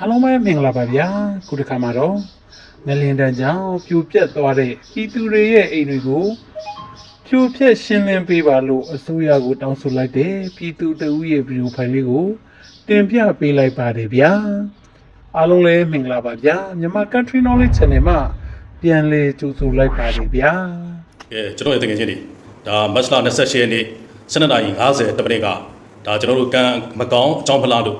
အားလုံးပဲမင်္ဂလာပါဗျာခုတစ်ခါမှာတော့ငလင်တန်းကြောင့်ပြိုပြက်သွားတဲ့ပြည်သူတွေရဲ့အိမ်တွေကိုပြိုပြက်ရှင်းလင်းပေးပါလို့အစိုးရကိုတောင်းဆိုလိုက်တဲ့ပြည်သူတဦးရဲ့ဗီဒီယိုဖိုင်လေးကိုတင်ပြပေးလိုက်ပါတယ်ဗျာအားလုံးလည်းမင်္ဂလာပါဗျာမြန်မာ Country Knowledge Channel မှာပြန်လည်ကြိုဆိုလိုက်ပါတယ်ဗျာကဲကျွန်တော်ရဲ့တကယ်ချင်းတွေဒါမတ်လ28ရက်နေ့12နာရီ50တပည့်ကဒါကျွန်တော်တို့ကံမကောင်းအကြောင်းဖလားလို့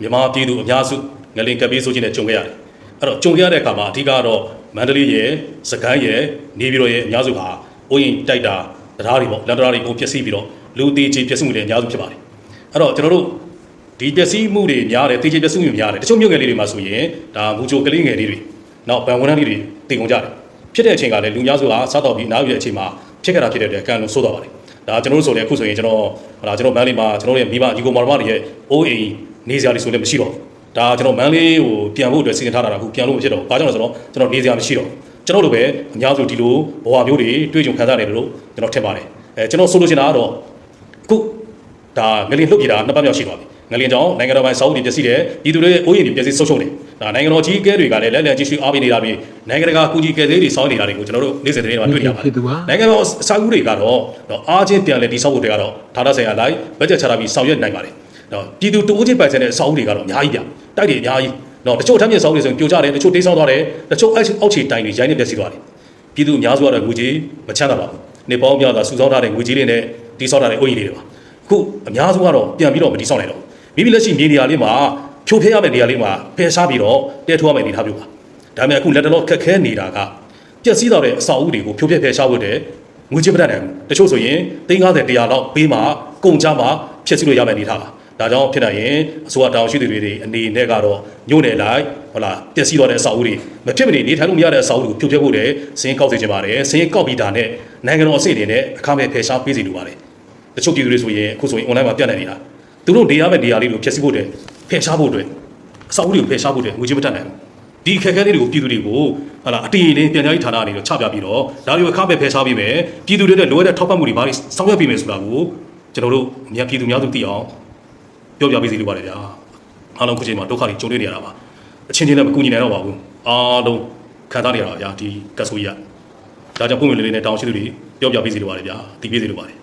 မြန်မာပြည်သူအများစု ငလင်ကပ်ပြီးဆိုခြင်းနဲ့ကြုံခဲ့ရတယ်အဲ့တော့ကြုံခဲ့ရတဲ့အခါမှာအဓိကတော့မန္တလေးရဲ့စကိုင်းရဲ့နေပြည်တော်ရဲ့အများစုဟာအိုးရင်တိုက်တာတရားတွေပေါ့လက်တရားတွေကိုပျက်စီးပြီးတော့လူသေးချေပျက်စီးမှုတွေအများစုဖြစ်ပါတယ်အဲ့တော့ကျွန်တော်တို့ဒီပျက်စီးမှုတွေများတယ်တေချေပျက်စီးမှုတွေများတယ်တချို့မြို့ငယ်လေးတွေမှာဆိုရင်ဒါမူချိုကလေးငယ်လေးတွေနောက်ဗန်ဝန်ထမ်းလေးတွေတည်ကုန်ကြတယ်ဖြစ်တဲ့အချိန်ကလည်းလူများစုကစားတော့ပြီးအနားယူတဲ့အချိန်မှာဖြစ်ခဲ့တာဖြစ်တဲ့အတွက်ကံလုံးဆိုးတော့ပါတယ်ဒါကျွန်တော်တို့ဆိုလည်းအခုဆိုရင်ကျွန်တော်ဟလာကျွန်တော်မန်းလေးမှာကျွန်တော်ရဲ့မိဘညီကိုမောင်မတွေရဲ့အိုးအိမ်နေစရာတွေဆိုလည်းမရှိတော့ဘူး ဒါကျွန်တော်မန်းလေးကိုပြန်ဖို့အတွက်စီစဉ်ထားတာကအခုပြန်လို့မဖြစ်တော့ဘူးဘာကြောင့်လဲဆိုတော့ကျွန်တော်နေစရာမရှိတော့ဘူးကျွန်တော်တို့ပဲအများစုဒီလိုဘဝမျိုးတွေတွေ့ကြုံခံစားရတယ်လို့ကျွန်တော်ထင်ပါတယ်အဲကျွန်တော်ဆိုလို့ချင်တာကတော့အခုဒါငလင်လှုပ်ပြတာနှစ်ပတ်မြောက်ရှိသွားပြီငလင်ကြောင့်နိုင်ငံတော်ပိုင်းစာအုပ်တွေပျက်စီးတယ်ပြည်သူတွေရဲ့အိုးအိမ်တွေပျက်စီးဆုံးရှုံးတယ်ဒါနိုင်ငံတော်ကြီးအကဲတွေကလည်းလက်လက်ကြီးရှိအားပေးနေတာပြီးနိုင်ငံတကာကူညီကယ်ဆယ်ရေးတွေစောင့်နေတာတွေကိုကျွန်တော်တို့နေ့စဉ်သတင်းတွေမှာတွေ့ရပါတယ်နိုင်ငံတော်အစာအုပ်တွေကတော့တော့အားချင်းပြန်လဲတိစောက်ဖို့တွေကတော့ဌာနဆိုင်ရာလိုက်ဘတ်ဂျက်ချတာပြီးဆောင်ရွက်နိုင်ပါတယ်။ တော့ပြည်သူတဦးချင်းပိုင်ဆိုင်တဲ့အစာအုပ်တွေကတော့အများကြီးပြ။တိုက်တွေအများကြီး။တော့တချို့ထမ်းမြင့်စာအုပ်တွေဆိုရင်ပြိုကျတယ်တချို့တိစောက်သွားတယ်တချို့အောက်အောက်ခြေတိုင်တွေရိုင်းနေပျက်စီးသွားတယ်။ပြည်သူအများစုကတော့ငွေကြေးမချမ်းသာပါဘူး။နေပေါင်းများစွာစုဆောင်းထားတဲ့ငွေကြေးတွေနဲ့တိစောက်ထားတဲ့အုပ်ကြီးတွေပါ။အခုအများစုကတော့ပြန်ပြီးတော့မတိစောက်နိုင်တော့ဘူး။မိမိလက်ရှိမြေနေရာလေးမှာဖြိုဖျက်ရမယ့်နေရာလေးမှာဖယ်ရှားပြီးတော့တဲထိုးရမယ့်အနေအထားမျိုးပါ။ဒါပေမဲ့အခုလက်တလောခက်ခဲနေတာကပျက်စီးတော့တဲ့အစာအုပ်တွေကိုဖြိုးပြက်ဖယ်ရှားဖို့တဲ့ငွေကြေးမတတ်နိုင်ဘူးတချို့ဆိုရင်350 100လောက်ပေးမှကုန်ကြမှာဖျက်ဆီးလို့ရမယ့်အနေထားပါ ဒါကြောင့်ဖြစ်နိုင်ရင်အစိုးရတောင်ရှိသူတွေတွေအနေနဲ့ကတော့ညို့နယ်လိုက်ဟုတ်လားပျက်စီးတော့တဲ့အစာအုပ်တွေမဖြစ်မနေနေထိုင်လို့မရတဲ့အစာအုပ်တွေကိုဖြိုးပြက်ဖို့တဲ့စင်းကောက်စေချင်ပါတယ်စင်းကောက်ပြီးတာနဲ့နိုင်ငံတော်အစိတ်တွေနဲ့အခမဲ့ဖယ်ရှားပေးစီလိုပါတယ်တချို့ပြည်သူတွေဆိုရင်အခုဆိုရင် online မှာပြတ်နေနေတာသူတို့နေရမယ့်နေရာလေးကိုဖျက်ဆီးဖို့တဲ့ဖယ်ရှားဖို့အတွက်အစာအုပ်တွေကိုဖယ်ရှားဖို့တဲ့ငွေကြေးမတတ်နိုင်ဘူးဒီခက်ခဲလေးတွေကိုပြည်သူတွေကိုဟာလာအတီးလေးပြန်ကြားရေးဌာနအနေနဲ့ချပြပြီးတော့ဒါတွေကိုအခမဲ့ဖယ်ရှားပေးမယ်ပြည်သူတွေနဲ့လိုအပ်တဲ့ထောက်ပံ့မှုတွေဘာတွေဆောင်ရွက်ပေးမယ်ဆိုတာကိုကျွန်တော်တို့အများပြည်သူများစုသိအောင် ပြောပြပေးစီလိုပါတယ်ဗျာအားလုံးခုချိန်မှာဒုက္ခတွေကြုံတွေ့နေရတာပါအချင်းချင်းလည်းမကူညီနိုင်တော့ပါဘူးအားလုံးခံစားနေရတာဗျာဒီကတ်ဆိုကြီးကဒါကြောင့်ပုံမှန်လေးလေးနဲ့တောင်းရှိသူတွေပြောပြပေးစီလိုပါတယ်ဗျာတည်ပေးစီလိုပါတယ်